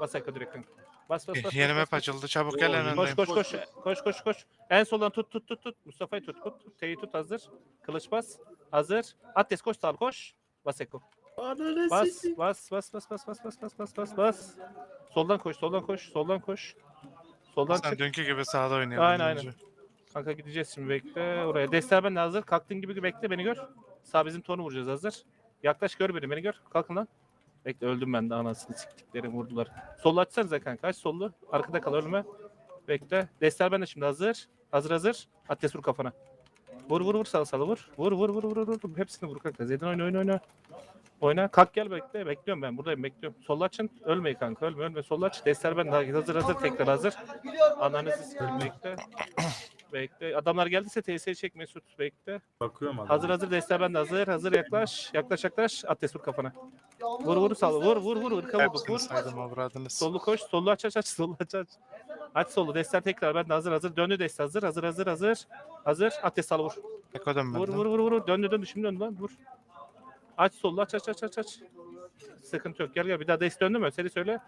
Bas Eko direkt kanka. Bas bas bas. Yeni bas, map bas. açıldı. Çabuk gel en Koş öndeyim. koş koş. Koş koş koş. En soldan tut tut tut tut. Mustafa'yı tut tut. T'yi tut hazır. Kılıç bas. Hazır. Ates koş sağ koş. Bas Eko. Bas bas bas bas bas bas bas bas bas bas bas. Soldan koş soldan koş soldan koş. Soldan Sen çık. dünkü gibi sağda oynayalım. Aynen, aynen. bence. Kanka gideceğiz şimdi bekle. Oraya. Destek ben de hazır. Kalktığın gibi bekle beni gör. Sağ bizim tonu vuracağız hazır. Yaklaş gör beni beni gör. Kalkın lan. Bekle öldüm ben de anasını siktiklerim vurdular. Sollu açsanıza kanka aç sollu. Arkada kal ölme. Bekle. Destek ben de şimdi hazır. Hazır hazır. Ateş vur kafana. Vur vur vur sal sal vur. Vur vur vur vur vur. Hepsini vur kanka. Zeydan oyna oyna oyna. Oyna. Kalk gel bekle. Bekliyorum ben. Buradayım bekliyorum. Solla açın. Ölmeyin kanka. Ölme ölme. Solla aç. Destek ben de hazır hazır tekrar hazır. Ananızı sikeyim bekle. Bekle. Adamlar geldiyse TS'ye çek Mesut. Bekle. Bakıyorum adam. Hazır hazır destek ben de hazır. Hazır yaklaş. Yaklaş yaklaş. Vur kafana. Vur vur sal. Vur vur vur. Vurduk. Hepsini Vur. saydım avradınız. Sollu koş. Sollu aç aç aç. Sollu aç aç. Aç sollu. Destek tekrar ben de hazır hazır. Döndü destek hazır. Hazır hazır hazır. Hazır. Ateş sal vur. Eko dön Vur benden. vur vur vur. Döndü döndü. Şimdi döndü lan. Vur. Aç sollu aç aç aç aç aç. Sıkıntı yok. Gel gel. Bir daha destek döndü mü? Seni söyle.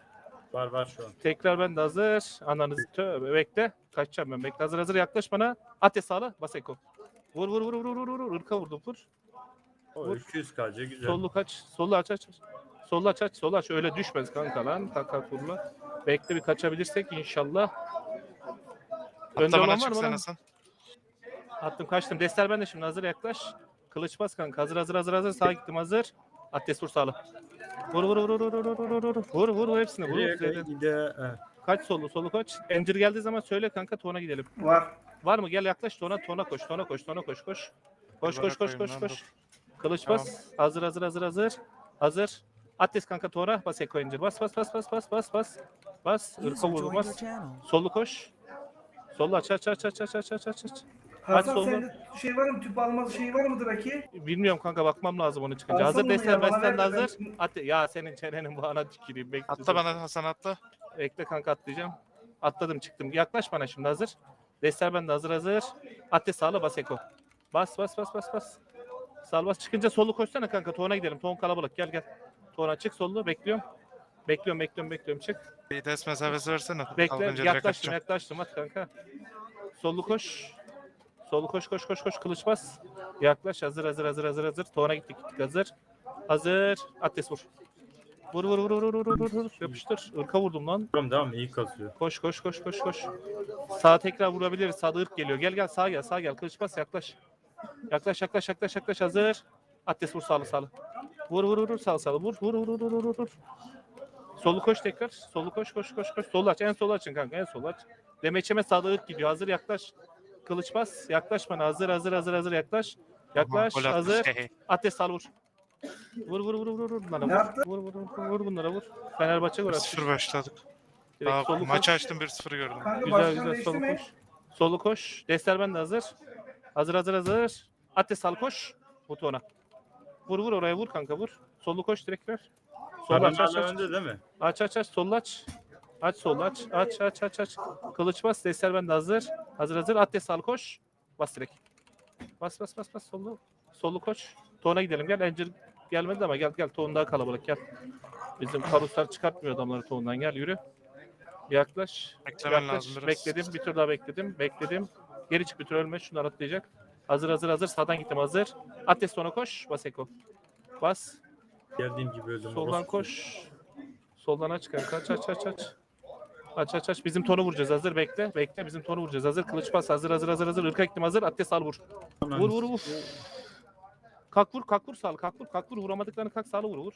Var var şu an. Tekrar ben de hazır. Ananızı tövbe bekle. Kaçacağım ben. Bekle hazır hazır yaklaş bana. Ateş sağla. Bas eko. Vur vur vur vur vur vur vur. Irka vurdum vur. O Vur. 200 KC güzel. Sollu kaç. Sollu aç aç. aç. Sollu aç aç. Sollu aç. Öyle düşmez kanka lan. Kanka kurla. Bekle bir kaçabilirsek inşallah. Önde Hatta bana olan var mı lan? sen. Attım kaçtım. Destel ben de şimdi hazır yaklaş. Kılıç bas kanka. Hazır hazır hazır hazır. Sağa gittim hazır. Ateş vur sağla. Vur vur vur vur vur vur vur vur vur vur vur hepsini vur. Gide? Kaç sollu solu kaç. Encir geldiği zaman söyle kanka tona gidelim. Var. Var mı? Gel yaklaş tona tona koş tona koş tona koş koş. Koş koş koş koş koş. Kılıç Tamam. bas. Hazır hazır hazır hazır. Hazır. Ateş kanka tora bas eko incir. Bas bas bas bas bas bas bas. Bas. Irka vurulmaz. Sollu koş. Sollu aç aç aç aç aç aç aç aç. aç. Hasan sollu. sende şey var mı? Tüp almalı şey var mıdır Aki? Bilmiyorum kanka bakmam lazım onu çıkınca. Alsana Hazır onu ya, bana beslen de ver de hazır. ben- Ate ya senin çenenin bağına tüküreyim. Bekle. Atla bana Hasan atla. Bekle kanka atlayacağım. Atladım çıktım. Yaklaş bana şimdi hazır. Destel bende hazır hazır. Ateş sağla bas eko. Bas bas bas bas bas. Sağ bas çıkınca solu koşsana kanka. Tuğuna gidelim. Tuğun kalabalık. Gel gel. Tuğuna çık sollu. Bekliyorum. Bekliyorum bekliyorum bekliyorum çık. Bir des mesafesi versene. Bekle. Kalkınca direkt yaklaştım atacağım. yaklaştım. At kanka. Sollu koş. Solu koş koş koş koş kılıç bas. Yaklaş hazır hazır hazır hazır hazır. Tuğuna gittik gittik hazır. Hazır. Vur. Vur vur vur vur vur vur vur vur. Yapıştır. Irka vurdum lan. Tamam devam iyi kasıyor. Koş koş koş koş koş. Sağa tekrar vurabiliriz. Sağda ırk geliyor. Gel gel sağa gel sağa gel. Kılıç bas yaklaş. Yaklaş yaklaş yaklaş yaklaş hazır. Ateş vur sağlı sağlı. Vur vur vur vur sağlı sağlı. Vur vur vur vur vur vur. Solu koş tekrar. Solu koş koş koş koş. Solu aç. En solu açın kanka. En solu aç. Demeçeme sağda ırk gidiyor. Hazır yaklaş. Kılıç bas. Yaklaş bana. Hazır hazır hazır hazır yaklaş. Yaklaş. Atmış. hazır. Ateş sal vur. Vur vur vur vur vur bunlara Ne vur. Vur vur vur vur bunlara vur. Fenerbahçe gol attı. 1-0 başladık. Direkt Daha solu koş. açtım 1-0 gördüm. Kanka Güzel güzel solu koş. Solu koş. Destel ben de hazır. Hazır hazır hazır. Ateş sal koş. Butona. Vur vur oraya vur kanka vur. Solu koş direkt ver. Sol aç aç aç. önde değil mi? Aç aç aç sol aç. Aç sol aç. Aç aç aç aç. Kılıç bas. Destel ben de hazır. Hazır hazır. Ateş sal koş. Bas direkt. Bas bas bas bas solu. Solu koş. Tona gidelim gel. Encir gelmedi ama gel gel. Ton daha kalabalık gel. Bizim karuslar çıkartmıyor adamları tondan gel yürü. Yaklaş. Beklemen Yaklaş. lazım biraz. Bekledim. Bir tur daha bekledim. Bekledim. Geri çık tur ölme. Şunlar atlayacak. Hazır hazır hazır. Sağdan gittim hazır. Ateş sona koş. Bas Eko. Bas. Geldiğim gibi öldüm. Soldan koş. Soldan aç kanka. Aç aç aç aç. Aç aç aç. Bizim tonu vuracağız. Hazır bekle. Bekle. Bizim tonu vuracağız. Hazır. Kılıç bas. Hazır hazır hazır hazır. Irka gittim hazır. Ateş sal vur. Vur vur vur. Kalk vur. Kalk vur sağ. Kalk vur. Kalk vur. Vuramadıklarını kalk sağlı vur. Vur.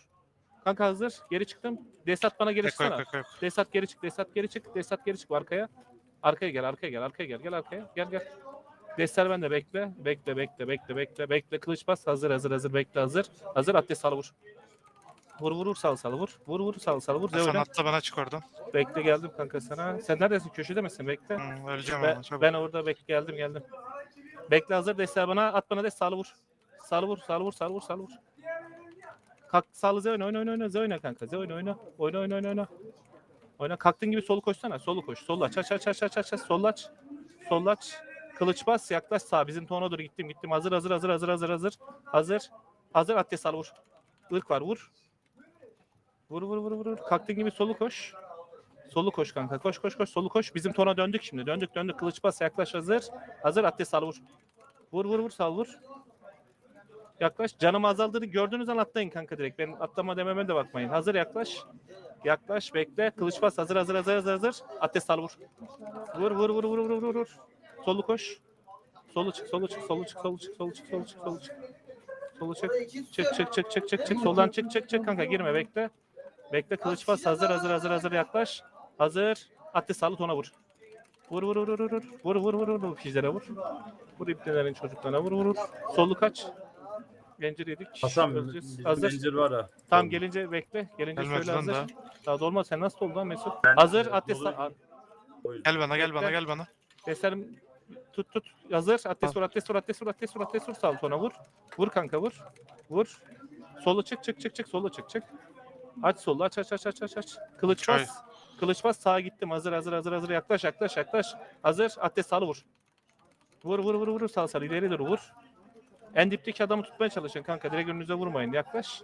Kanka hazır. Geri çıktım. Desat bana geri çıksana. Desat geri çık, Desat geri çık, Desat geri çık arkaya. Arkaya gel, arkaya gel, arkaya gel, gel arkaya. Gel gel. Destar ben de bekle. Bekle, bekle, bekle, bekle, bekle. Kılıç bas. Hazır, hazır, hazır. Bekle, hazır. Hazır. Atlet sal vur. Vur vur vur sal sal vur. Vur vur sal sal vur. Zeynep. atla bana çık oradan. Bekle geldim kanka sana. Sen neredesin? Köşede misin? Bekle. Hı, öleceğim Ben, ama çabuk. ben orada bek geldim geldim. Bekle hazır destek bana at bana destek sağlı vur. Sağlı vur sağlı vur sağlı vur sağlı vur. Kalk sağlı Z oyna oyna oyna oyna Z oyna kanka Z oyna oyna. Oyna oyna oyna oyna. Oyna kalktığın gibi solu koşsana. Solu koş. Solu aç aç aç aç aç aç aç. Sol aç. Sol aç. Kılıç bas yaklaş sağ. Bizim tona doğru gittim gittim. Hazır hazır hazır hazır hazır hazır. Hazır. Hazır at sağlı vur. Irk var vur. Vur vur vur vur. Kalktığın gibi solu koş. Solu koş kanka. Koş koş koş. Solu koş. Bizim tona döndük şimdi. Döndük döndük. Kılıç bas. Yaklaş hazır. Hazır. Atlet sal vur. Vur vur vur sal vur. Yaklaş. Canım azaldığını gördüğünüz an atlayın kanka direkt. Ben atlama dememe de bakmayın. Hazır yaklaş. Yaklaş bekle. Kılıç bas. Hazır hazır hazır hazır hazır. Atlet sal vur. Vur vur vur vur vur vur vur. Solu koş. Solu çık, solu çık, solu çık, solu çık, solu çık, solu çık, solu çık. Solu çık. Çık çık çık çık çık çık. Soldan çık çık çık kanka girme bekle. Bekle kılıç bas. Hazır hazır hazır hazır yaklaş. Hazır. Atlı salı tona vur. Vur vur vur vur vur. Vur vur vur vur. Fizlere vur. Vur ipnelerin çocuklarına vur vur vur. Solu kaç. Gencir yedik. Hasan Öleceğiz. Hazır. zincir var ha. Tamam gelince bekle. Gelince Gelmez söyle lan hazır. daha. Daha dolma sen nasıl oldu lan Mesut? Ben- hazır. O yüzden. Gel bana gel bana gel bana. Deserim tut tut hazır. Atles vur atles vur atles vur atles vur atles vur sal tona vur. Vur kanka vur. Vur. Solu çık çık çık çık solu çık çık. Aç solu aç aç aç aç aç aç. Kılıç Çay. bas. Kılıç bas sağa gittim. Hazır hazır hazır hazır yaklaş yaklaş yaklaş. Hazır atles salı vur. Vur vur vur vur sal sal ileri doğru vur. En dipteki adamı tutmaya çalışın kanka. Direkt önünüze vurmayın. Yaklaş.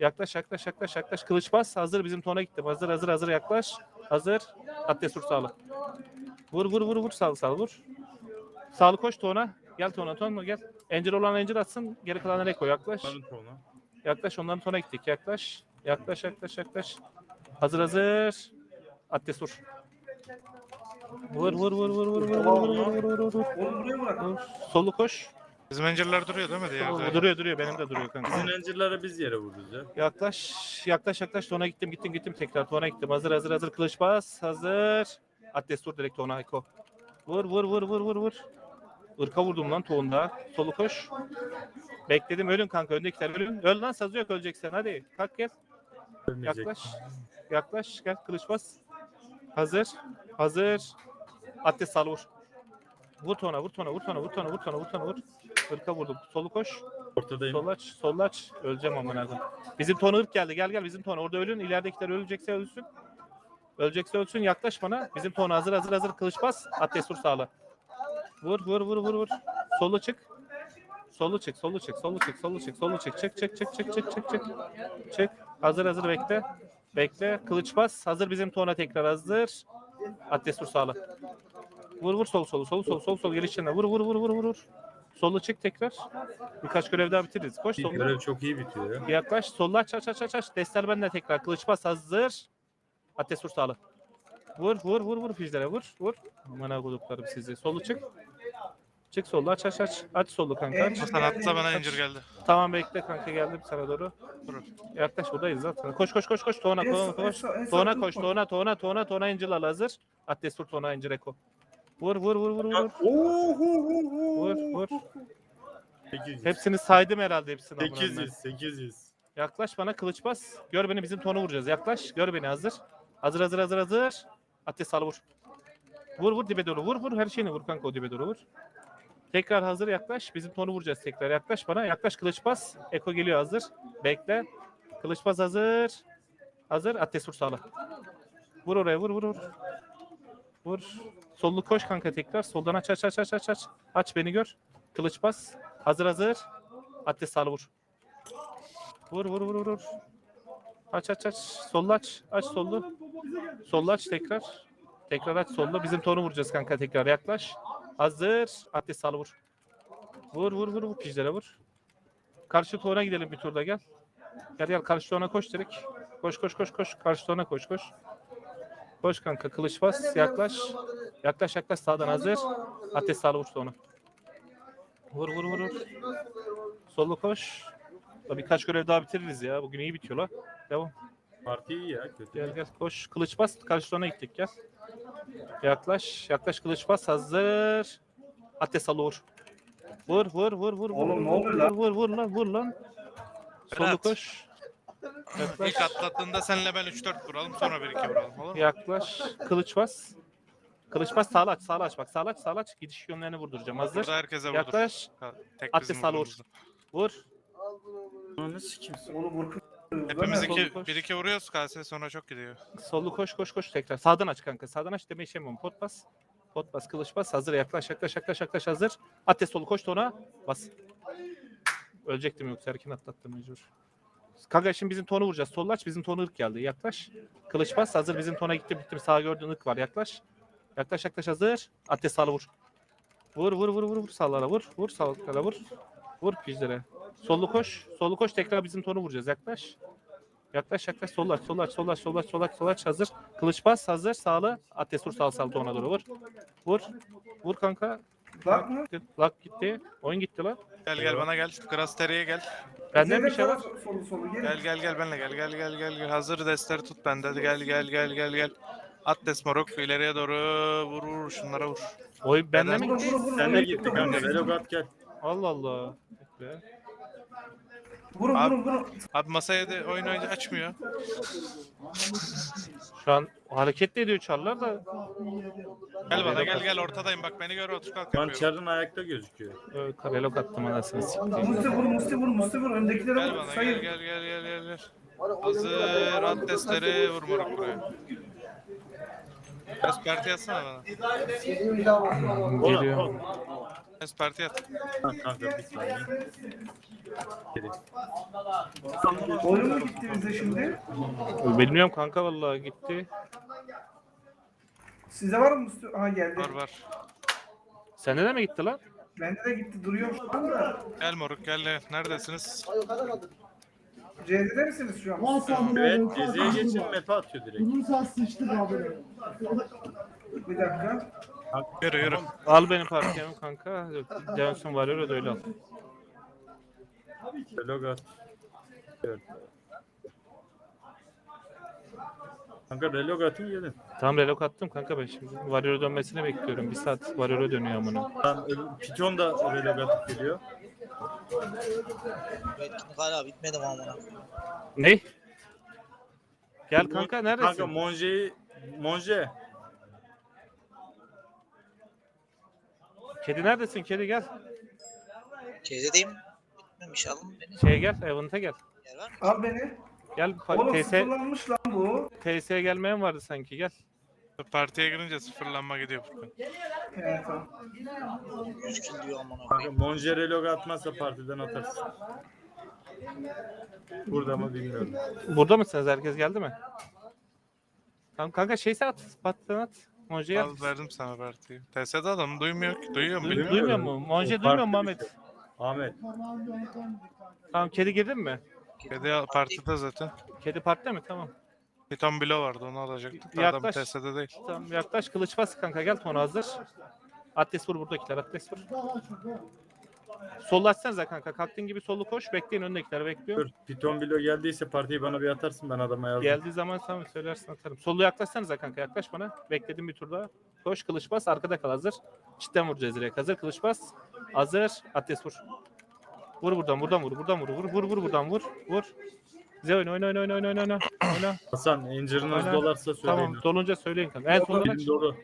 Yaklaş yaklaş yaklaş yaklaş. Kılıç bas. Hazır bizim tona gittim. Hazır hazır hazır yaklaş. Hazır. Atles vur sağlı. Vur vur vur vur sağ sağ vur. Sağlı koş Tona. Gel Tona Tona gel. Encir olan encir atsın. Geri kalanları Eko yaklaş. Yaklaş onların Tona gittik. Yaklaş. Yaklaş yaklaş yaklaş. Hazır hazır. Atles vur. Vur vur vur vur vur vur vur vur vur vur. Vur. Solu koş. Bizim encirler duruyor değil mi diğer Duruyor duruyor benim de duruyor kanka. Bizim encirlere biz yere vururuz ya. Yaklaş, yaklaş, yaklaş. Tona gittim, gittim, gittim. Tekrar tona gittim. Hazır, hazır, hazır. Kılıç bas. Hazır. Atles vur direkt tona Eko. Vur, vur, vur, vur, vur, vur. Irka vurdum lan toğunda. Solu koş. Bekledim. Ölün kanka. Öndekiler ölün. Öl lan sazı yok öleceksin. Hadi. Kalk gel. Ölmeyecek. Yaklaş. Yaklaş. Gel. Kılıç bas. Hazır. Hazır. Atles sal vur. Vur tona, vur tona, vur tona, vur tona, vur tona, vur tona, vur. Irka vurdum. Solu koş. Ortadayım. Sol aç, sol aç. Öleceğim aman lazım. Bizim ton ırk geldi. Gel gel bizim ton. Orada ölün. İleridekiler ölecekse ölsün. Ölecekse ölsün. Yaklaş bana. Bizim ton hazır hazır hazır. Kılıç bas. At destur sağla. Vur vur vur vur vur. Solu çık. Solu çık, solu çık, solu çık, solu çık, solu çık. Çık çık çık çık çık çık çık. Çık. Hazır hazır bekle. Bekle. Kılıç bas. Hazır bizim tona tekrar hazır. At destur sağla. Vur vur sol sol sol sol sol sol gelişine. Vur vur vur vur vur. vur. Solu çık tekrar. Birkaç görev daha bitiririz. Koş solda. Görev çok iyi bitiyor ya. Yaklaş. Solla aç aç aç aç aç. Destel bende tekrar. Kılıç bas hazır. Ateş vur sağlı. Vur vur vur vur füzlere vur. Vur. Aman koduklarım sizi. Solu çık. Çık solu aç aç aç. Aç solu kanka aç. Hasan atla bana encir geldi. Tamam bekle kanka geldim sana doğru. Dur. Yaklaş buradayız zaten. Koş koş koş koş. Tona koş. Tona koş. Tona tona tona tona incil al hazır. Ateş vur tona incir eko. Vur vur vur vur vur. Vur vur. 800. Hepsini saydım herhalde hepsini. amına koyayım. 800. 800. Yaklaş bana kılıç bas. Gör beni bizim tonu vuracağız. Yaklaş. Gör beni hazır. Hazır hazır hazır hazır. Ateş sal vur. Vur vur dibe doğru. Vur vur her şeyini vur kanka o dibe doğru vur. Tekrar hazır yaklaş. Bizim tonu vuracağız tekrar. Yaklaş bana. Yaklaş kılıç bas. Eko geliyor hazır. Bekle. Kılıç bas hazır. Hazır. Ateş vur sağla. Vur oraya vur vur vur. Vur. Sollu koş kanka tekrar. Soldan aç aç aç aç aç aç. Aç beni gör. Kılıç bas. Hazır hazır. Ateş sağla vur. Vur vur vur vur. Aç aç aç. Sollu aç. Aç sollu. Sollu aç tekrar. Tekrar aç sollu. Bizim tonu vuracağız kanka tekrar. Yaklaş. Hazır. Ateş sağlı vur. Vur vur vur vur. Pijlere vur. Karşı tona gidelim bir turda gel. Gel gel karşı tona koş direkt. Koş koş koş koş. Karşı tona koş koş. Koş kanka kılıç bas. Yaklaş. Yaklaş yaklaş sağdan hazır. Ateş sağlı vur sonra. Vur vur vur vur. Solu koş. Da Birkaç görev daha bitiririz ya. Bugün iyi bitiyor la. Devam. Parti iyi ya. Kötü. Gel gel koş. Kılıç bas. Karşı tona gittik gel. Yaklaş. Yaklaş kılıç bas. Hazır. Ateş salı vur. Vur vur vur vur. vur, Oğlum, ne vur, oluyor vur, lan? Vur vur lan vur lan. Solu Berat. koş. Yaklaş. İlk atlattığında senle ben 3-4 vuralım sonra 1-2 vuralım olur mu? Yaklaş. Kılıç bas. Kılıç bas. Sağla aç. Sağla aç. Bak sağla aç. Sağla aç. Gidiş yönlerini vurduracağım. Hazır. Burada herkese vurdur. Yaklaş. Ha, Tek Ateş bizim sal vur. vurduğumuzda. Vur. Hepimiz Sol iki, koş. 1-2 vuruyoruz KS sonra çok gidiyor. Solu koş koş koş tekrar. Sağdan aç kanka. Sağdan aç deme işemem. Pot bas. Pot bas. Kılıç bas. Hazır yaklaş yaklaş yaklaş yaklaş hazır. Ateş solu koş ona. Bas. Ölecektim yoksa erken atlattım mecbur. Kanka şimdi bizim tonu vuracağız. Sol aç bizim tonu ırk geldi. Yaklaş. Kılıç bas. Hazır bizim tona gitti bitti. Sağ gördüğün ırk var. Yaklaş. Yaklaş yaklaş hazır. Ateş sağla vur. Vur vur vur vur vur sağlara vur. Vur sağlara vur. Vur pijlere. Sollu koş. Sollu koş tekrar bizim tonu vuracağız. Yaklaş. Yaklaş yaklaş sol aç sol aç sol aç sol aç sol aç sol aç hazır. Kılıç bas hazır sağlı. Ateş vur sağ sağ tona doğru vur. Vur. Vur kanka. Lak mı? Lak gitti. Oyun gitti lan. Gel gel bana gel. Krasteriye gel. Benden bir şey var. Gel gel gel benle gel gel gel gel gel. Hazır destleri tut bende. Gel gel gel gel gel gel. At desmorok ileriye doğru vur vur şunlara vur. Oyun benden mi gitti? Sen de gitti kanka. Velogat gel. Allah Allah. Bekle. Vurun Abi- vurun vurun. Abi masaya da oyun oyuncu açmıyor. Şu an hareket de ediyor çarlar da. Gel bana gel gel ortadayım bak beni gör otur kalk yapıyorum. Çar'ın ayakta gözüküyor. Öyle karelok attım anasını sikeyim. Musti vur Musti vur Musti vur. Öndekilere Gel vur. bana gel Sayın. gel gel gel gel gel. Hazır at destleri vur moruk buraya. Esperti atsana bana. Geliyor. At. Ha, kanka bir saniye. Geri. Oyun mu gitti bize şimdi? Bilmiyorum kanka vallahi gitti. Size var mı Musti? Aha geldi. Var var. Sende de mi gitti lan? Bende de gitti. Duruyor şu anda. Gel moruk gel gel. Neredesiniz? C'de misiniz şu an? Evet, geziye geçin map'e atıyor direkt. Durursan sıçtık abi. Bir dakika. Yürü yürü. Al benim parçamı kanka. Dönsün var öyle de öyle al. Velogat. Evet. Kanka Relogat'ın gelin. Tamam relok attım kanka ben şimdi. Warrior'a dönmesini bekliyorum. Bir saat Warrior'a dönüyor amına. Tamam, Piton da Relogat geliyor. Etkinlik hala bitmedi mi amına? Ne? Gel kanka Kanka neredesin? Monje'yi Monje. Kedi neredesin kedi gel. Kezdeyim. Bitmemiş alın beni. Şeye gel Event'a gel. Yer var mı? Al beni. Gel Oğlum TS, sıfırlanmış lan bu. TS'ye gelmeyen vardı sanki gel. Partiye girince sıfırlanma gidiyor Furkan. Evet tamam. 100 kill diyor amına Kanka koyayım. Monje Relogat atmazsa partiden atarsın. Burada mı bilmiyorum. Burada mısınız? Herkes geldi mi? Tamam kanka şeyse at. Patlan at. Monje'ye at. Al verdim sana partiyi. TS'de adam duymuyor ki. Duyuyor mu? Bilmiyorum. duymuyor mu? Monje O duymuyor mu farklı bir Ahmet? şey. Ahmet. Tamam kedi girdin mi? Kedi partide zaten. Kedi parkta mı? Tamam. Piton Bilo vardı onu alacaktık. da Adam Yaklaş. TS'de değil. Tamam yaklaş kılıç bas kanka gel tonu hazır. Atlas vur buradakiler Atlas vur. Sollu açsanıza kanka. Kalktığın gibi sollu koş. Bekleyin öndekiler bekliyor. Dur. Piton Bilo geldiyse partiyi bana bir atarsın ben adama yazdım. Geldiği zaman tamam söylersin atarım. Sollu yaklaşsanıza kanka yaklaş bana. Bekledim bir tur daha. Koş kılıç bas arkada kal hazır. Çitten vuracağız direkt hazır kılıç bas. Hazır Atlas vur. Vur buradan buradan vur buradan vur vur vur vur buradan vur vur. Bize oyna oyna oyna oyna oyna oyna oyna. oyna. Hasan Angel'ınız Aynen. dolarsa söyleyin. Tamam dolunca söyleyin kanka. En soldan aç. Dolu.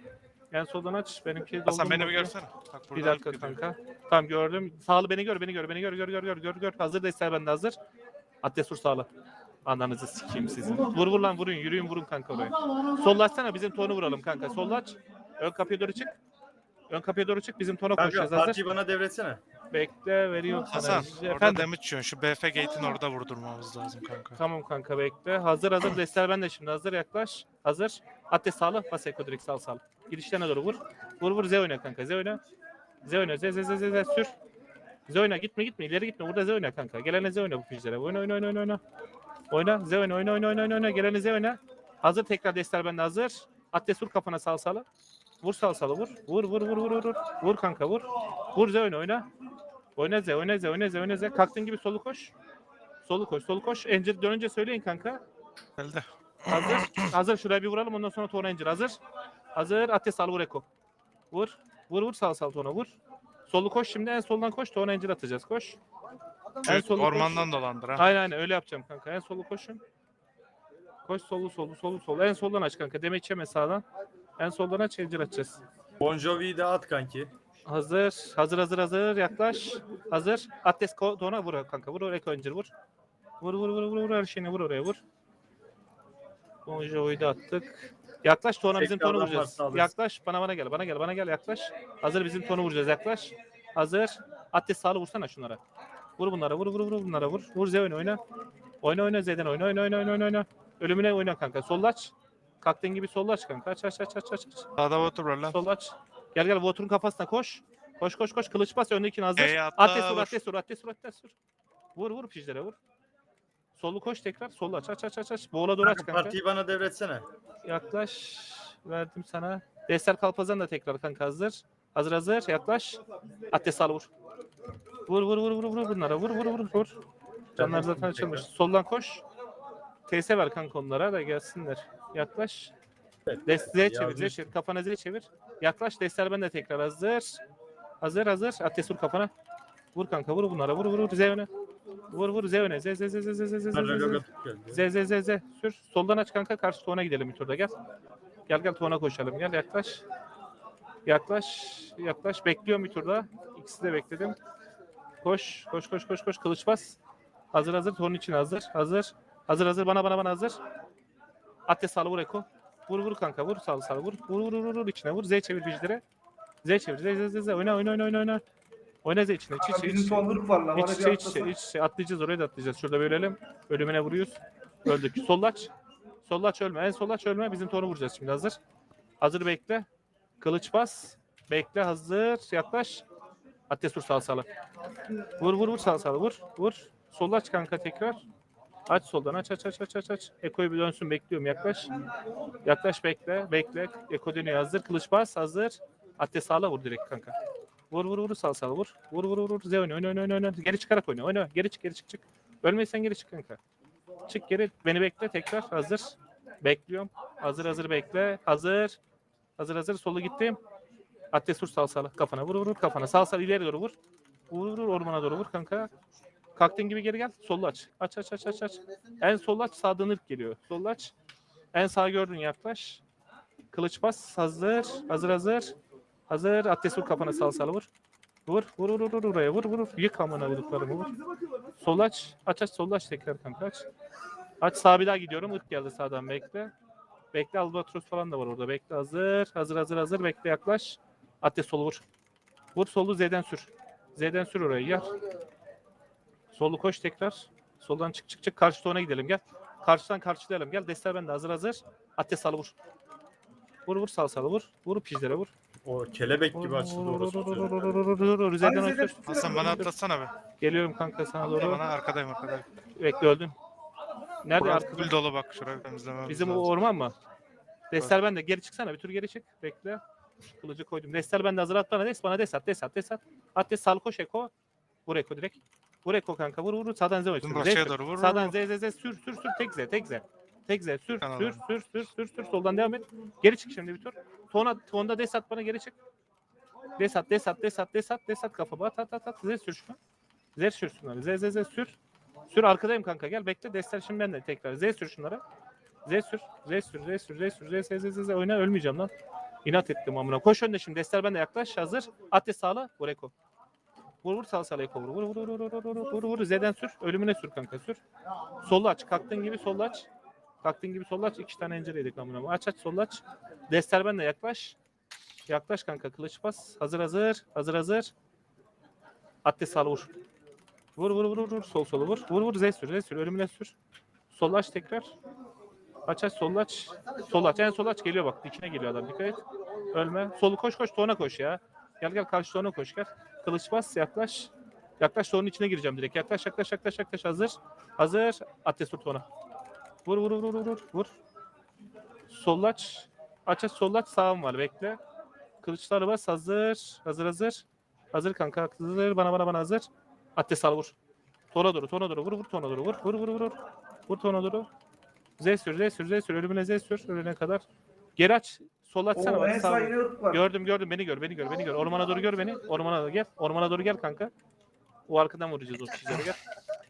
En soldan aç. Benimki doldu. Hasan mu beni bir bakıyor? görsene. Bak burada Bir dakika gidiyor. kanka. Tamam gördüm. Sağlı beni gör, beni gör, beni gör, gör, gör, gör, gör, gör. Hazır destek bende hazır. Atlas vur sağlı. Ananızı sikeyim sizin. Vur vur lan vurun, yürüyün vurun kanka oraya. Sollaçsana bizim tonu vuralım kanka. Sollaç. Ön kapıya doğru çık. Ön kapıya doğru çık. Bizim tona Kanka koşacağız hazır. partiyi bana devretsene. Bekle veriyorum sana. Hasan orada Efendim. damage yiyorsun. Şu BF gate'in orada vurdurmamız lazım kanka. Tamam kanka bekle. Hazır hazır. Destek bende şimdi. Hazır yaklaş. Hazır. Atlas sağlı. Bas Eko direkt sağ sağ. Girişlerine doğru vur. Vur vur Z oyna kanka. Z oyna. Z oyna. Z Z Z Z Z sür. Z oyna gitme gitme ileri gitme. Burada Z oyna kanka. Gelene Z oyna bu füzelere. Oyna oyna oyna oyna oyna. Oyna Z oyna oyna oyna oyna oyna oyna. Gelene Z oyna. Hazır tekrar destek bende hazır. Atlas vur kafana sağ sağlı. Vur sağ sağlı vur. Vur vur vur vur vur. Vur, vur kanka vur. Vur Z oyna oyna. Oyna Z oyna Z oyna Z oyna Z. Kalktığın gibi solu koş. Solu koş, solu koş. Angel dönünce söyleyin kanka. Geldi. Hazır. hazır. Şuraya bir vuralım. Ondan sonra Tona Angel. Hazır. Hazır. Ateş sal vur Eko. Vur. Vur vur sağ sal Tona vur. Solu koş şimdi. En soldan koş. Tona Angel atacağız. Koş. En solu koş. ormandan dolandır ha. Aynen aynen öyle yapacağım kanka. En solu koşun. Koş solu solu solu solu. En soldan aç kanka. Deme içeme sağdan. En soldan aç Angel atacağız. Bon Jovi'yi de at kanki. Hazır. Hazır hazır hazır. Yaklaş. Hazır. Ateş ko- Tona vur kanka. Vur Eko Angel vur. Vur vur vur vur vur her şeyini vur oraya vur. Bonjour'u da attık. Yaklaş Tona bizim tonu vuracağız. Yaklaş bana bana gel bana gel bana gel yaklaş. Hazır bizim tonu vuracağız yaklaş. Hazır. Ateş sağlı vursana şunlara. Vur bunlara vur vur vur bunlara vur. Vur Zeyn oyna. Oyna oyna oyna oyna oyna oyna oyna oyna. Ölümüne oyna kanka. Sollaç. Kalktığın gibi sollaç kanka. Aç aç aç aç aç. aç. Sağda water var lan. Sollaç. Gel gel Water'ın kafasına koş. Koş koş koş. Kılıç bas öndekini hazır. E'ye atla, Ateş vur vur. ateş vur ateş vur ateş vur. Vur vur pijlere vur. Solu koş tekrar. Solu aç aç aç aç aç. Boğula doğru aç Kanka partiyi bana devretsene. Yaklaş. Verdim sana. Destel Kalpazan da tekrar kanka hazır. Hazır hazır. Yaklaş. Ateş sal vur. Vur vur vur vur vur bunlara. Vur vur vur vur. Canlar zaten açılmış. Soldan koş. TS ver kanka onlara da gelsinler. Yaklaş. Des Z çevir, Z Yazmış. çevir. Kafana Z çevir. Yaklaş. Destel ben de tekrar hazır. Hazır hazır. Ateş vur kafana. Vur kanka vur bunlara. Vur vur vur. Z öne. Vur vur Z öne. Z Z Z Z Z Z Z Z Z Z. Z Z. Sür. Soldan aç kanka. Karşı tona gidelim bir turda gel. Gel gel tona koşalım. Gel yaklaş. Yaklaş. Yaklaş. Bekliyorum bir turda. İkisi de bekledim. Koş. Koş koş koş koş. Kılıç bas. Hazır hazır. Tonun için hazır. Hazır. Hazır hazır. Bana bana bana hazır. Atya sağlı vur Eko. Vur vur kanka. Vur sağ sağ vur. Vur vur vur vur içine vur. Z çevir bizlere. Z çevir. Z Z Z Z. Oyna oyna oyna oyna oyna. Oyna Z içine. İç içe iç bizim içe. son grup var lan. İç Bana içe bir iç içe atlasana. iç içe atlayacağız oraya da atlayacağız. Şurada bölelim. Ölümüne vuruyoruz. Öldük. Sollaç. Sollaç ölme. En sollaç ölme. Bizim tonu vuracağız şimdi hazır. Hazır bekle. Kılıç bas. Bekle hazır. Yaklaş. Ateş vur sağ sağla. Vur vur vur sağ sağla vur. Vur. Sollaç kanka tekrar. Aç soldan aç aç aç aç aç aç. Eko'yu bir dönsün bekliyorum yaklaş. Yaklaş bekle bekle. Eko dönüyor hazır. Kılıç bas hazır. Ateş sağla vur direkt kanka. Vur vur vur sağ sağ vur. Vur vur vur vur. Z oyna oyna oyna oyna. Geri çıkarak oyna. Oyna. Geri çık geri çık çık. Ölmeysen geri çık kanka. Çık geri. Beni bekle tekrar. Hazır. Bekliyorum. Hazır hazır bekle. Hazır. Hazır hazır. Solu gittim. Ateş vur sağ sağla. Kafana vur vur vur kafana. Sağ sağ ileri doğru. Vur vur vur ormana doğru vur kanka. Kalktığın gibi geri gel. Sollu aç. Aç aç aç aç aç. En sol aç sağdan ırk geliyor. Sol aç. En sağ gördün yaklaş. Kılıç bas. Hazır. Hazır hazır. Hazır. Ateş vur kafana sağ sağla vur. Vur vur vur vur oraya vur vur. Yık amına vurduklarımı vur. Sol aç. Aç aç sol aç tekrar kanka aç. Aç sağ bir daha gidiyorum. Irk geldi sağdan bekle. Bekle Albatros falan da var orada. Bekle hazır. Hazır hazır hazır. Bekle yaklaş. Ateş solu vur. Vur solu Z'den sür. Z'den sür oraya gel. Solu koş tekrar. Soldan çık çık çık. Karşı tona gidelim gel. Karşıdan karşılayalım. Gel destek bende hazır hazır. Ateş salı vur. Vur vur sal salı vur. Vur pijlere vur. O kelebek gibi açıldı orası. Rize'den ötür. Hasan bana atlatsana be. Geliyorum kanka sana doğru. bana arkadayım arkadayım. Bekle öldüm. Nerede Burası arka? full dolu bak şurayı temizlememiz Bizim o orman mı? Destel bende. Geri çıksana. Bir tur geri çık. Bekle. Kılıcı koydum. Destel bende hazır at bana. Des bana des at. Des at. Des at. At des sal koş Eko. Vur Eko direkt. Vur Eko kanka. Vur. Sağdan Z oynuyor. bahçeye doğru vur, Sağdan. Z Z Z sür sür sür. Tek Z. Tek Z. Tek Z. Sür sür sür sür sür sür. Soldan devam et. Geri çık şimdi bir tur. Tona, tonda des at bana geri çık. Des at. Des at. Des at. Des at. Des at kafama. At at at. at. Z sür şunu. Z sür şunları. Z Z Z sür. Sür arkadayım kanka gel bekle. Destel şimdi ben de tekrar. Z sür şunlara. Z sür. Z sür. Z sür. Z sür. Z Z Z Z oyna ölmeyeceğim lan. İnat ettim amına. Koş önde şimdi. Destel ben de yaklaş. Hazır. At des sağla. Vur Eko. Vur vur sağ sağla Eko vur. Vur vur vur vur vur vur vur. Z'den sür. Ölümüne sür kanka sür. Solu aç. Kalktığın gibi sol aç. Kalktığın gibi sol aç. İki tane encere yedik amına. Aç aç sol aç. Destel ben de yaklaş. Yaklaş kanka. Kılıç bas. Hazır hazır. Hazır hazır. At des sağla vur. Vur vur vur vur sol solu vur. Vur vur Z sür Z sür ölümüne sür. Sol aç tekrar. Aç aç sol aç. Sol aç en sol aç geliyor bak dikine geliyor adam dikkat et. Ölme. Solu koş koş tona koş ya. Gel gel karşı tona koş gel. Kılıç bas yaklaş. Yaklaş tonun içine gireceğim direkt. Yaklaş yaklaş yaklaş yaklaş hazır. Hazır. Ateş vur tona. Vur vur vur vur vur vur. Sol aç. Aç aç sol aç sağım var bekle. Kılıçları bas hazır. Hazır hazır. Hazır kanka hazır bana bana bana hazır. Ateş sal vur. Tona doğru, tona doğru. Vur vur tona doğru. Vur vur vur vur. Vur tona doğru. Z sür, Z sür, Z sür. Ölümüne Z sür. Ölene kadar. Geri aç. Sol açsana. O bak, en sağ sağ vur. yine ırk var. Gördüm gördüm. Beni gör, beni gör, beni gör. Ormana doğru gör beni. Ormana doğru gel. Ormana doğru gel kanka. O arkadan vuracağız o çizere gel.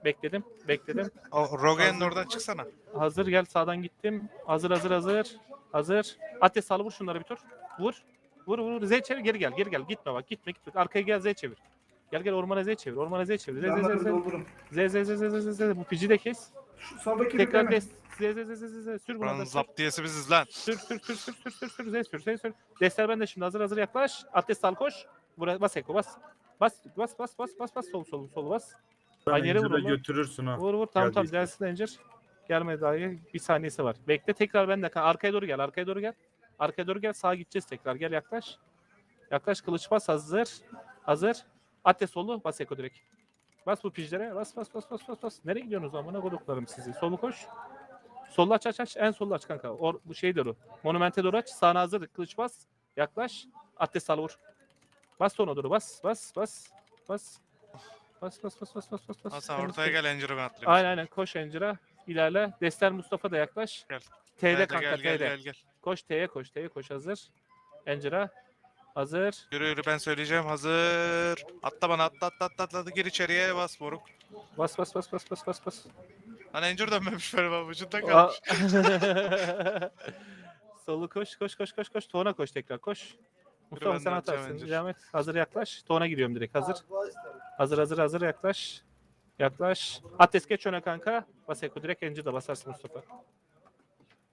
Bekledim, bekledim. O Rogen'in oradan çıksana. Hazır gel sağdan gittim. Hazır hazır hazır. Hazır. Ateş sal vur şunları bir tur. Vur. Vur vur. Z çevir geri gel. Geri gel. Gitme bak. Gitme gitme. Arkaya gel Z çevir. Gel gel ormana Z çevir. Ormana Z çevir. Z Z Z Z. Z Z Z Z Z Z. Bu pici de kes. Şu soldaki Tekrar ırk Z Z Z Z. Sür bunu Buranın da sür. zaptiyesi biziz lan. Sür sür sür sür sür sür sür. Z sür Z sür. Desler ben de şimdi hazır hazır yaklaş. Ateş sal koş. Buraya bas Eko bas. Bas bas bas bas bas bas sol sol sol bas. Aynı yere vur götürürsün ha. Vur vur tamam tamam Geldiyse. gelsin Ranger. Gelmedi daha bir saniyesi var. Bekle tekrar ben de arkaya doğru gel arkaya doğru gel. Arkaya doğru gel sağa gideceğiz tekrar gel yaklaş. Yaklaş kılıç bas hazır. Hazır. Atte solu bas eko direkt. Bas bu pijlere bas bas bas bas bas bas. Nereye gidiyorsunuz amına koduklarım sizi? Solu koş. Solu aç aç aç en solu aç kanka. Or, bu şey doğru. Monumente doğru aç. Sağına hazır kılıç bas. Yaklaş. Atte sal vur. Bas sona doğru bas bas bas. Bas. Bas bas bas bas bas bas bas. Hasan En ortaya gel Encer'ı ben attırayım. Aynen aynen koş Encer'a. İlerle. Dester Mustafa da yaklaş. Gel. T'de kanka gel, T'de. gel, gel. Koş T'ye koş T'ye koş hazır. Encer'a. Hazır. Yürü yürü ben söyleyeceğim hazır. Atla bana atla atla atla atla gir içeriye bas moruk. Bas bas bas bas bas bas bas. Lan Encir dönmemiş benim avucunda Aa. kalmış. Solu koş koş koş koş koş. Tuğuna koş tekrar koş. Mustafa ben sen de atacağım atarsın. Et. Hazır yaklaş. Tuğuna giriyorum direkt hazır. Hazır hazır hazır yaklaş. Yaklaş. Ates geç öne kanka. Bas Eko direkt de basarsın Mustafa.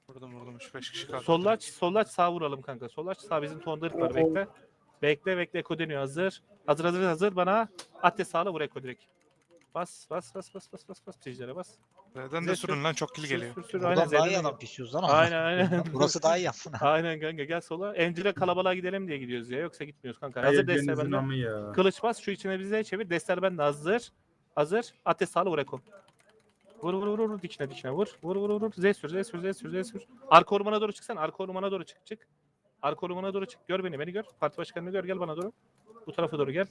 Vurdum vurdum 3-5 kişi kaldı. Sollaç, sollaç sağ vuralım kanka. Sollaç sağ bizim tonda ırk var bekle. Bekle bekle Eko deniyor hazır. Hazır hazır hazır bana. Atte sağla vur Eko direkt. Bas bas bas bas bas bas bas tecrübe bas. Neden de sürün sür- lan çok kill geliyor. Sür, sür, sür. Aynen, Buradan daha iyi Zeydan adam pişiyoruz lan ama. Aynen aynen. Burası daha iyi yapsın. aynen kanka gel sola. Encil'e kalabalığa gidelim diye gidiyoruz ya. Yoksa gitmiyoruz kanka. Hayır Hazır desteğe denizin bende. amı ya. Kılıç bas şu içine bize çevir. Destler bende hazır. Hazır. Ateş sağla vur Eko. Vur vur vur vur dikine dikine vur. Vur vur vur. Z sür Z sür Z sür Z sür. Arka ormana doğru çıksan. Arka ormana doğru çık çık. Arka ormana doğru çık. Gör beni beni gör. Parti başkanını gör gel bana doğru. Bu tarafa doğru gel.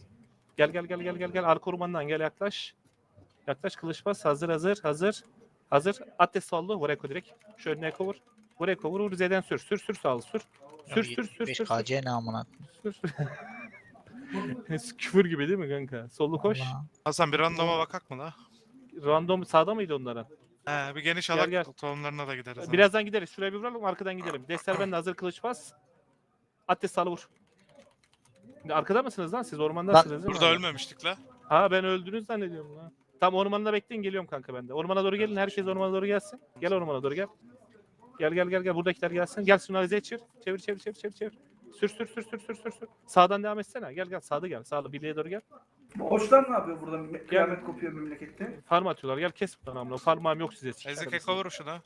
Gel gel gel gel gel gel. Arka ormandan gel yaklaş. Yaklaş kılıç bas. Hazır hazır hazır. Hazır. Ateş sallı. Vur Eko direkt. Şu önüne Eko vur. Vur Eko vur vur Z'den sür. Sür sür sağlı sür. Sür sür sür sür. sür. 5KC ne amına. Sür. Küfür gibi değil mi kanka? Sollu koş. Allah. Hasan bir randoma bakak mı la? Random sağda mıydı onların? He bir geniş alak gel. tohumlarına da gideriz. Birazdan gideriz. Şuraya bir vuralım arkadan gidelim. Destler bende hazır kılıç bas. Ateş salı vur. Arkada mısınız lan siz? Ormandasınız değil mi? Burada ölmemiştik la. Ha ben öldünüz zannediyorum lan. Tam ormanda bekleyin geliyorum kanka ben de. Ormana doğru gelin. Herkes ormana doğru gelsin. Gel ormana doğru gel. Gel gel gel gel. Buradakiler gelsin. Gel Sunalize'ye çevir. Çevir çevir çevir çevir çevir. Sür sür sür sür sür sür sür. Sağdan devam etsene. Gel gel sağda gel. Sağda birliğe doğru gel. Bu Oçlar ne yapıyor burada? Kıyamet kopuyor memlekette. Farm atıyorlar. Gel kes buradan amına. Farmam yok size. Ezik sikerim Eko vur şuna.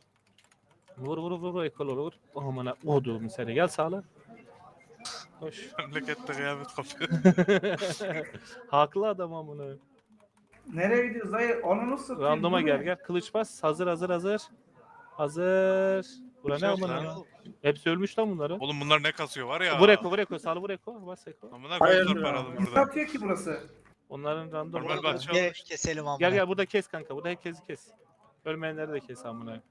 Vur vur vur vur ekol vur. Aman ha odum seni gel sağla. Koş. Memlekette kıyamet kopuyor. Haklı adam amına. Nereye gidiyoruz dayı? Onu nasıl? Randoma gel gel. Kılıç bas. Hazır hazır hazır. Hazır. Bura ne amına? ya? Hepsi ölmüş lan bunları. Oğlum bunlar ne kasıyor var ya. Vur eko vur eko. Sağlı vur eko. Bas eko. Amına koydular paralı Ne burada. satıyor ki burası? Onların random. Normal bahçe Gel olmuş. keselim amına. Gel gel burada kes kanka. Burada herkesi kes. Ölmeyenleri de kes amına.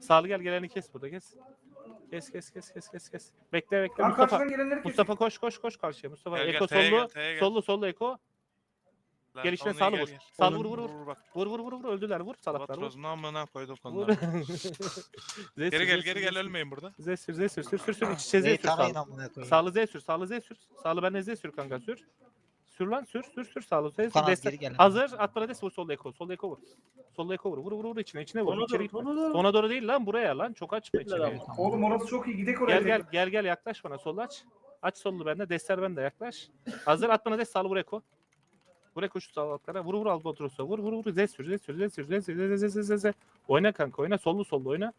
Sağlı gel geleni kes burada kes. Kes kes kes kes kes kes. Bekle bekle Lan Mustafa. karşıdan gelenleri kes. Mustafa koş koş koş karşıya. Mustafa Gel, gel, Eko T'ye sollu. gel, T'ye gel. Sollu sollu Eko. Lan, Gelişine onu sağlı gel, vur. gel. Sağlı vur vur vur. bak. Vur vur vur vur öldüler vur salaklar vur. Vatrozunu amına koyduk Vur. onları. Geri Geri gel geri gel ölmeyin burada. Z sür Z sür sür sür sür iç içe Z Neyi sür tanıyın sağlı. amına koyayım. Sağlı Z sür sağlı Z sür. Sağlı ben de Z sür kanka sür. Sür lan sür sür sür sağlı Z sür. Destek. geri. Hazır at bana des vur sol eko. Sol eko vur. Sol eko vur. Vur vur vur içine içine vur. Ona İçeri doğru, gitme. ona doğru. Değil lan buraya lan. Çok açma ama. Oğlum orası çok iyi. Gidek oraya. Gel gel gel gel yaklaş bana sol aç. Aç sollu bende. Destler bende yaklaş. Hazır at bana des sağlı vur eko. Vur eko şu sağ altlara. Vur vur albatrosa. Vur vur vur. Z sür Z sür Z sür Z sür Z sür Z sür Z sür. Oyna kanka oyna. Sollu sollu oyna.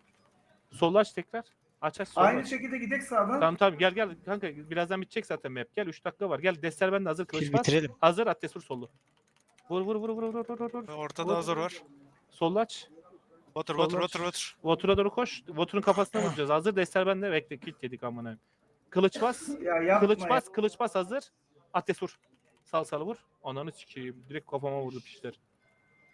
Sollu aç tekrar. Aç aç sollu Aynı şekilde gidek sağdan. Tamam tamam gel gel kanka birazdan bitecek zaten map. Gel 3 dakika var. Gel destler bende hazır kılıç Kill bas. bitirelim. Hazır at desur sollu. Vur vur vur vur vur vur vur. vur. Ortada Vur. hazır var. Sollu aç. Water Solla. water water water. Votura doğru koş. Voturun kafasına vuracağız. Hazır destler bende. Bekle kilit yedik amına. Kılıç bas. Ya yapma Kılıç ya. bas. Kılıç bas hazır. Ates vur. Sal sal vur. Ananı sikeyim. Direkt kafama vurdu pişler.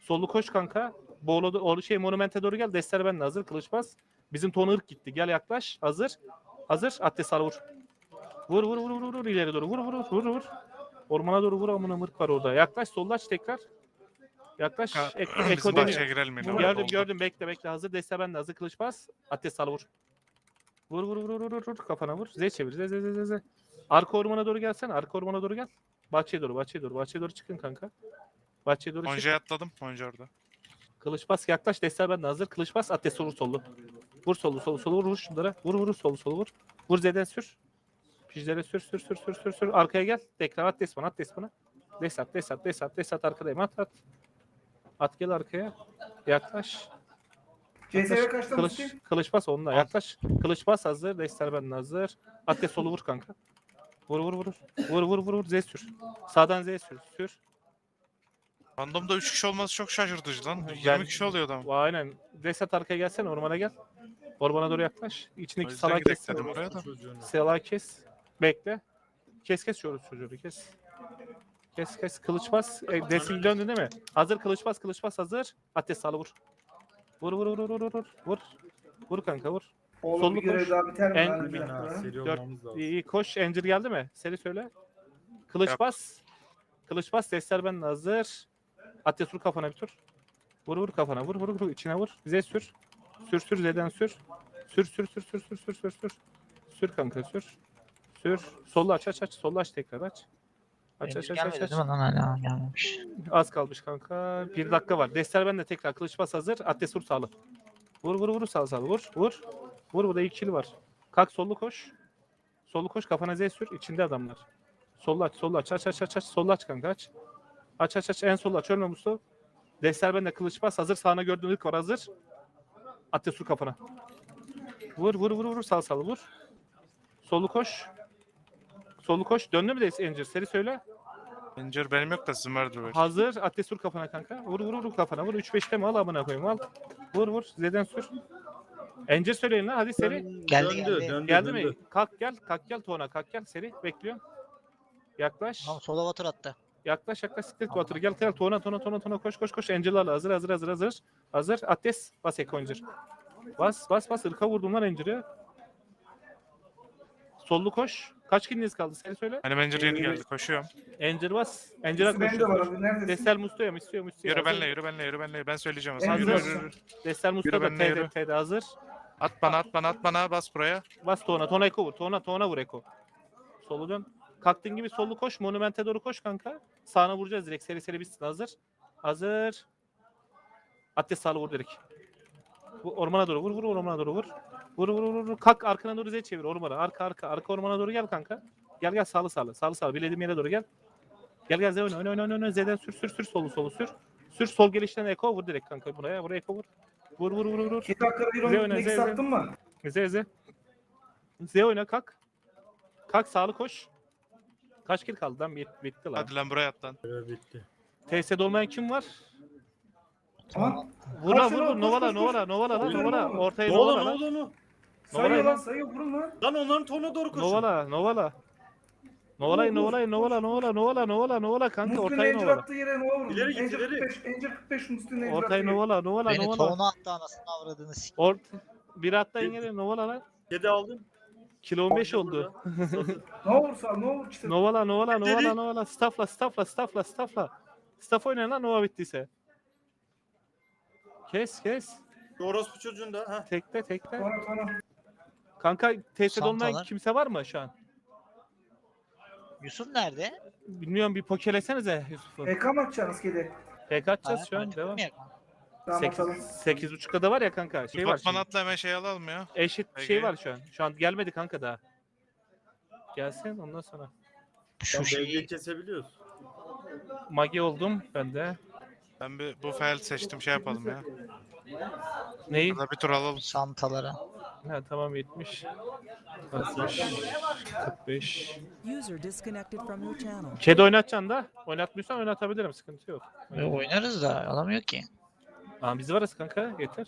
Sollu koş kanka. Boğulu o şey monumente doğru gel. Destler bende hazır. Kılıç bas. Bizim ton ırk gitti. Gel yaklaş. Hazır. Hazır. Ates sal vur. Vur vur vur vur vur ileri doğru. Vur vur vur vur. Ormana doğru vur amına mırk var orada. Yaklaş sollaç tekrar. Yaklaş. Ha, Ek, eko girelim yine. Gördüm Oldu. gördüm bekle bekle hazır deste bende hazır kılıç bas. Ateş sal vur. Vur vur vur vur vur vur kafana vur. Z çevir Z Z Z Z. Arka ormana doğru gelsene arka ormana doğru gel. Bahçeye doğru bahçeye doğru bahçeye doğru çıkın kanka. Bahçeye doğru çık. Onja'ya atladım. Onja orada. Kılıç bas yaklaş deste bende hazır. Kılıç bas ateş vur sollu. Vur sollu sollu sollu vur vur şunlara. Vur vur sollu sollu vur. Vur Z'den sür. Pijlere sür sür sür sür sür sür. Arkaya gel. Tekrar at des bana at des bana. Des at des at des at des at arkadayım at at. At gel arkaya. Yaklaş. CSV kaçta Kılıç, Musti? kılıç bas onunla. Yaklaş. Kılıç bas hazır. Destel benden hazır. At solu vur kanka. Vur vur vur. Vur vur vur vur. Z sür. Sağdan Z sür. Sür. Randomda 3 kişi olması çok şaşırtıcı lan. Ben- 20 kişi oluyor adam. Aynen. Destet arkaya gelsene. Ormana gel. Ormana doğru yaklaş. O İçindeki yüzden gidelim kes. dedim oraya da. Salağı kes. Bekle. Kes kes şu çocuğu kes. Kes kes kılıç bas. E, Desil döndü değil mi? Hazır kılıç bas kılıç bas hazır. Ateş sağlı vur. Vur vur vur vur vur vur. Vur. Vur kanka vur. Oğlum Sollu bir görev koş. daha biter mi? En- lan? Bir Hemen ha, dakika. seri Dört- olmamız lazım. İyi, iyi koş. Encir geldi mi? Seri söyle. Kılıç Yap. bas. Kılıç bas. Destler ben hazır. Ateş vur kafana bir tur. Vur vur kafana. Vur vur vur. içine vur. Bize sür. Sür sür Z'den sür. Sür sür sür sür sür sür sür sür. Sür kanka sür. Sür. Solla aç aç aç. Solla aç tekrar aç. Aç aç aç aç. gelmedi aç. değil mi lan hala gelmemiş. Az kalmış kanka. Bir dakika var. Destler bende tekrar. Kılıç bas hazır. Ateş vur sağlı. Vur vur vur sağ sağ. Vur vur. Vur burada iki kill var. Kalk sollu koş. Sollu koş kafana Z sür. içinde adamlar. Sollu aç sollu aç aç aç aç aç. Sollu aç kanka aç. Aç aç aç en sollu aç. Ölme Mustafa. Destler bende kılıç bas hazır. Sağına gördüğün ırk var hazır. Ateş vur kafana. Vur vur vur vur sağ sağ vur. Sollu koş. Sollu koş. Döndü mü de Angel? Seri söyle. Zincir benim yok da vardır belki. Hazır. Ateş vur kafana kanka. Vur vur vur kafana. Vur 3-5'te mi al amına koyayım al. Vur vur. Z'den sür. Ence söyleyin lan hadi seri. Geldi, döndü, geldi. Döndü, Geldi döndü. mi? Kalk gel. Kalk gel Tuğna. Kalk gel seri. Bekliyorum. Yaklaş. Tamam sola batır attı. Yaklaş yaklaş. Siktir Kuatır. Gel gel Tuğna Tuğna Tuğna Tuğna koş koş koş. Angel'larla hazır hazır hazır hazır. Hazır. Ateş. Bas Ekoncur. Bas bas bas. Irka vurdum lan Angel'e. Sollu koş. Kaç kiliniz kaldı? Seni söyle. Hani Mencir yeni geldi koşuyorum. Angel bas. Angel'a Musti benim de var koş. abi. Neredesin? Destel Musto'ya mı istiyor mu istiyor. Yürü benle yürü benle yürü benle. Ben söyleyeceğim. En Hazır güzel. yürü, yürü, yürü. Destel Musto da benimle yürü. TD, TD hazır. At bana at bana at bana bas buraya. Bas Tona. Tona Eko vur. Tona Tona vur Eko. Solu dön. Kalktığın gibi sollu koş. Monumente doğru koş kanka. Sağına vuracağız direkt. Seri seri bitsin. Hazır. Hazır. Ateş sağlı vur direkt. Bu ormana doğru vur vur ormana doğru vur. Vur vur vur vur. Kalk arkana doğru Z çevir ormana. Arka arka arka ormana doğru gel kanka. Gel gel sağlı sağlı. Sağlı sağlı. Bilediğim yere doğru gel. Gel gel Z oyna oyna oyna oyna. oyna. Z'den sür sür sür solu solu sür. Sür sol gelişten Eko vur direkt kanka buraya. Buraya Eko vur. Vur vur vur vur. 2 dakika bir Zeyno, onu next Zeyno. attın mı? Z Z. Z oyna kalk. Kalk sağlı koş. Kaç kill kaldı lan? Bit, bitti lan. Hadi lan buraya at lan. Bitti. TS'de olmayan kim var? Tamam. Vur lan Kaç vur lan, vur. Novala Novala. Novala lan Novala. Ortaya Ne oldu Novala ne lan. oldu? Sayıyor lan sayıyor vurun lan. Lan onların tona doğru koşun. Novala Novala. Novala Vur, Novala Novala Novala Novala Novala Novala kanka Musti'nin ortaya Angel Novala. attığı yere Nova vurun. İleri git, Angel ileri. 45, Angel 45 Musti'nin Angel attığı Ortaya yere. Novala Novala Beni Novala. tohuma attı anasını avradını sik. Ort bir hatta yine Novala lan. Kedi aldın. Kilo 15 oldu. Ne olursa ne olur işte. Novala Novala Dedi. Novala Novala. Staffla staffla staffla staffla. Staff oynayın lan Nova bittiyse. Kes kes. Şu orospu çocuğun da. Ha. Tekte tekte. Sonra sonra. Kanka TS'de olmayan kimse var mı şu an? Yusuf nerede? Bilmiyorum bir pokelesenize Yusuf'u. EK mı atacaksınız kedi? PK atacağız şu an devam. ya? Tamam 8, atalım. 8.5'da da var ya kanka şey var Batman şimdi. atla hemen şey alalım ya. Eşit bir şey Peki. var şu an. Şu an gelmedi kanka daha. Gelsin ondan sonra. Şu Tam şeyi kesebiliyoruz. Magi oldum ben de. Ben bir bu fail seçtim şey yapalım ya. Neyi? Burada bir tur alalım. santalara. Ha tamam 70. 60. 45. User disconnected from your channel. Kedi oynatacaksın da. Oynatmıyorsan oynatabilirim sıkıntı yok. E, oynarız da alamıyor ki. Aa biz varız kanka yeter.